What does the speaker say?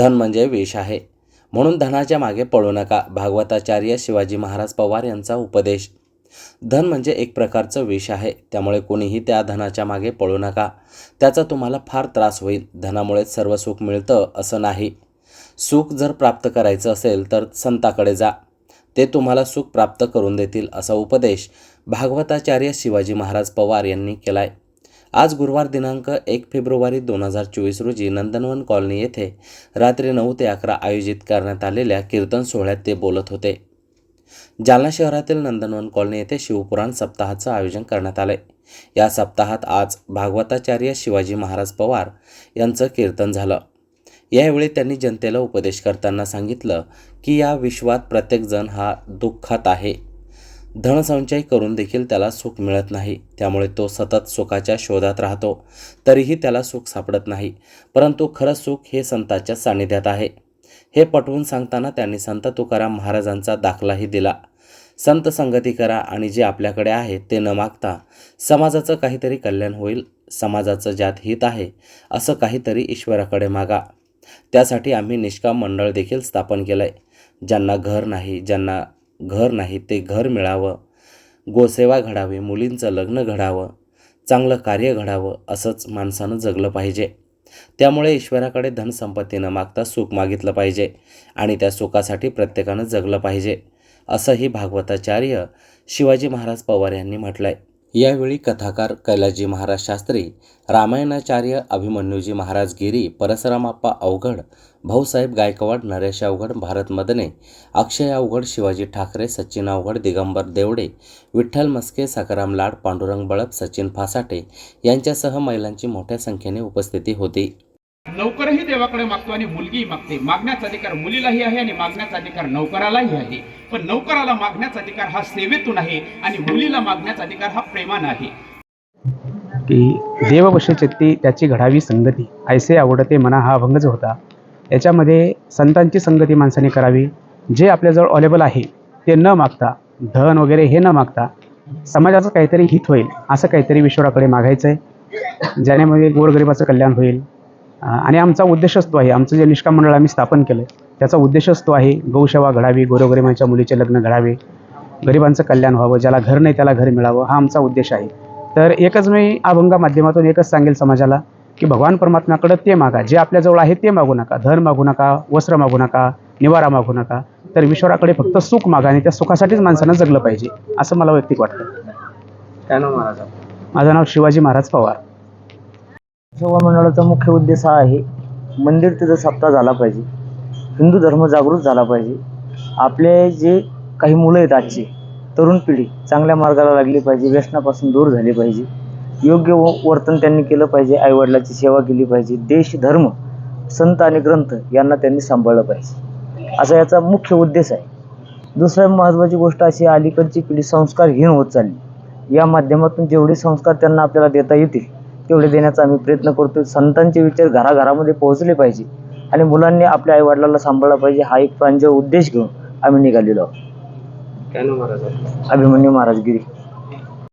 धन म्हणजे विष आहे. म्हणून धनाच्या मागे पळू नका भागवताचार्य शिवाजी महाराज पवार यांचा उपदेश. धन म्हणजे एक प्रकारचं विष आहे त्यामुळे कोणीही त्या धनाच्या मागे पळू नका. त्याचा तुम्हाला फार त्रास होईल धनामुळे सर्व सुख मिळतं असं नाही. सुख जर प्राप्त करायचं असेल तर संताकडे जा. ते तुम्हाला सुख प्राप्त करून देतील असा उपदेश भागवताचार्य शिवाजी महाराज पवार यांनी केलाय. आज गुरुवार दिनांक एक फेब्रुवारी दोन हजार चोवीस रोजी नंदनवन कॉलनी येथे रात्री नऊ ते अकरा आयोजित करण्यात आलेल्या कीर्तन सोहळ्यात ते बोलत होते. जालना शहरातील नंदनवन कॉलनी येथे शिवपुराण सप्ताहाचं आयोजन करण्यात आले या सप्ताहात आज भागवताचार्य शिवाजी महाराज पवार यांचं कीर्तन झालं. यावेळी त्यांनी जनतेला उपदेश करताना सांगितलं की या विश्वात प्रत्येकजण हा दुःखात आहे. धनसंचय करून देखील त्याला सुख मिळत नाही. त्यामुळे तो सतत सुखाच्या शोधात राहतो. तरीही त्याला सुख सापडत नाही. परंतु खरं सुख हे संताच्या सानिध्यात आहे. हे पटवून सांगताना त्यांनी संत तुकाराम महाराजांचा दाखलाही दिला. संत संगती करा आणि जे आपल्याकडे आहे ते न मागता समाजाचं काहीतरी कल्याण होईल. समाजाचं ज्यात हित आहे. असं काहीतरी ईश्वराकडे मागा. त्यासाठी आम्ही निष्काम मंडळ देखील स्थापन केलं आहे ज्यांना घर नाही ज्यांना घर नाही ते घर मिळावं. गोसेवा घडावी मुलींचं लग्न घडावं चांगलं कार्य घडावं असंच माणसानं जगलं पाहिजे. त्यामुळे ईश्वराकडे धनसंपत्ती न मागता सुख मागितलं पाहिजे आणि त्या सुखासाठी प्रत्येकानं जगलं पाहिजे असंही भागवताचार्य शिवाजी महाराज पवार यांनी म्हटलं आहे यावेळी कथाकार कैलाजी महाराज शास्त्री रामायणाचार्य अभिमन्यूजी महाराज गिरी परसरामाप्पा अवघड भाऊसाहेब गायकवाड नरेश अवघड भारत मदने अक्षय अवघड शिवाजी ठाकरे सचिन अवघड दिगंबर देवडे विठ्ठल मस्के सकाराम लाड पांडुरंग बळप सचिन फासाटे यांच्यासह महिलांची मोठ्या संख्येने उपस्थिती होती. नोकरही देवाकडे मागतो आणि मुलगी मागते. मागण्याचा अधिकार मुलीलाही आहे आणि मागण्याचा अधिकार नौकरालाही आहे. पण नौकराला मागण्याचा अधिकार हा सेवेतून आहे आणि मुलीला मागण्याचा अधिकार हा प्रेमान आहे. की देववश चित्ती त्याची घडावी संगती ऐसे आवडते मना हा अभंगच होता. याच्यामध्ये संतांची संगती माणसाने करावी. जे आपल्याजवळ अवेलेबल आहे ते न मागता धन वगैरे हे न मागता समाजाचं काहीतरी हित होईल असं काहीतरी विश्वराकडे मागायचं आहे ज्याने म्हणजे गोरगरिबाचं कल्याण होईल. आणि आमचा उद्देशच तो आहे आमचं जे निष्काम मंडळ आम्ही स्थापन केलं त्याचा उद्देशच तो आहे गौसेवा घडावी गोरगरिबांच्या मुलीचे लग्न घडावे गरिबांचं कल्याण व्हावं ज्याला घर नाही त्याला घर मिळावं हा आमचा उद्देश आहे. तर एकच मी अभंगा माध्यमातून एकच सांगेल समाजाला की भगवान परमात्म्याकडं ते मागा जे आपल्याजवळ आहे ते मागू नका धन मागू नका वस्त्र मागू नका निवारा मागू नका तर ईश्वराकडे फक्त सुख मागा आणि त्या सुखासाठीच माणसानं जगलं पाहिजे असं मला वैयक्तिक वाटतं. काय नाव महाराज माझं नाव शिवाजी महाराज पवार. सेवा मंडळाचा मुख्य उद्देश हा आहे मंदिर तिथं सप्ताह झाला पाहिजे. हिंदू धर्म जागृत झाला पाहिजे. आपले जे काही मुलं आहेत आजची तरुण पिढी चांगल्या मार्गाला लागली पाहिजे व्यसनापासून दूर झाली पाहिजे. योग्य व- वर्तन त्यांनी केलं पाहिजे आईवडिलाची सेवा केली पाहिजे. देश धर्म संत आणि ग्रंथ यांना त्यांनी सांभाळलं पाहिजे. असा याचा मुख्य उद्देश आहे. दुसऱ्या महत्त्वाची गोष्ट अशी अलीकडची पिढी संस्कारहीन होत चालली. या माध्यमातून जेवढे संस्कार त्यांना आपल्याला देता येतील तेवढे देण्याचा आम्ही प्रयत्न करतो संतांचे विचार घराघरामध्ये पोहोचले पाहिजे. आणि मुलांनी आपल्या आईवडिलाला सांभाळला पाहिजे हा एक प्रांजळ उद्देश घेऊन आम्ही निघालेलो आहोत. अभिमन्यू महाराजगिरी.